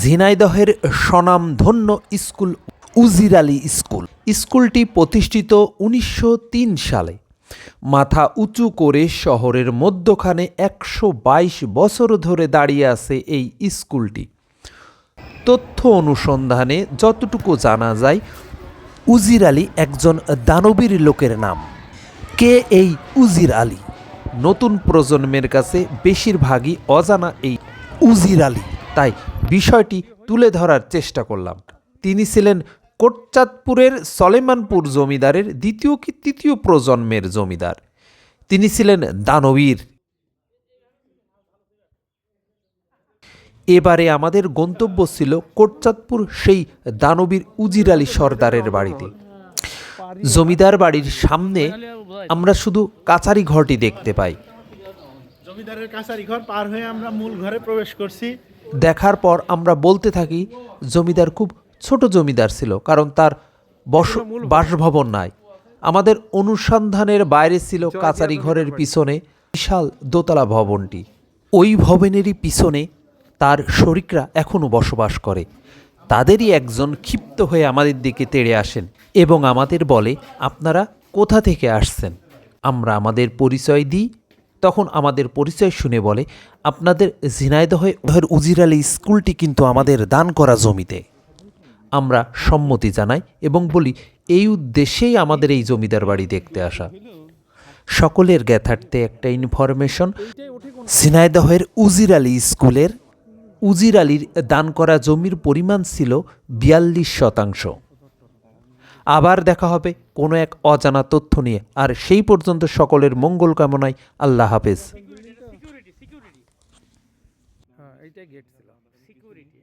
ঝিনাইদহের স্বনামধন্য স্কুল উজির আলী স্কুল। স্কুলটি প্রতিষ্ঠিত উনিশশো তিন সালে। মাথা উঁচু করে শহরের মধ্যখানে একশো বাইশ বছর ধরে দাঁড়িয়ে আছে এই স্কুলটি। তথ্য অনুসন্ধানে যতটুকু জানা যায়, উজির আলী একজন দানবীর লোকের নাম। কে এই উজির আলী? নতুন প্রজন্মের কাছে বেশিরভাগই অজানা এই উজির আলী। তাই বিষয়টি তুলে ধরার চেষ্টা করলাম। তিনি ছিলেন কোটচাঁদপুরের সলেমানপুর জমিদারের দ্বিতীয় কি তৃতীয় প্রজন্মের জমিদার। তিনি ছিলেন দানবীর। এবারে আমাদের গন্তব্য ছিল কোটচাঁদপুর সেই দানবীর উজির আলী সর্দারের বাড়িতে। জমিদার বাড়ির সামনে আমরা শুধু কাচারি ঘরটি দেখতে পাই। জমিদারের কাছারি ঘর পার হয়ে আমরা মূল ঘরে প্রবেশ করছি। দেখার পর আমরা বলতে থাকি জমিদার খুব ছোট জমিদার ছিল কারণ তার বস বাসভবন নাই। আমাদের অনুসন্ধানের বাইরে ছিল কাচারি ঘরের পিছনে বিশাল দোতলা ভবনটি। ওই ভবনেরই পিছনে তার শরিকরা এখনও বসবাস করে। তাদেরই একজন ক্ষিপ্ত হয়ে আমাদের দিকে তেড়ে আসেন এবং আমাদের বলে আপনারা কোথা থেকে আসছেন? আমরা আমাদের পরিচয় দিই তখন আমাদের পরিচয় শুনে বলে, আপনাদের ঝিনাইদহের উজির আলী স্কুলটি কিন্তু আমাদের দান করা জমিতে। আমরা সম্মতি জানাই এবং বলি, এই উদ্দেশ্যেই আমাদের এই জমিদার বাড়ি দেখতে আসা। সকলের জ্ঞাতার্থে একটা ইনফরমেশন, ঝিনাইদহের উজির আলী স্কুলের উজির আলীর দান করা জমির পরিমাণ ছিল বিয়াল্লিশ শতাংশ। আবার দেখা হবে কোনো এক অজানা তথ্য নিয়ে। আর সেই পর্যন্ত সকলের মঙ্গল কামনায় আল্লাহ হাফেজ। হ্যাঁ এইটাই গেট ছিল। সিকিউরিটি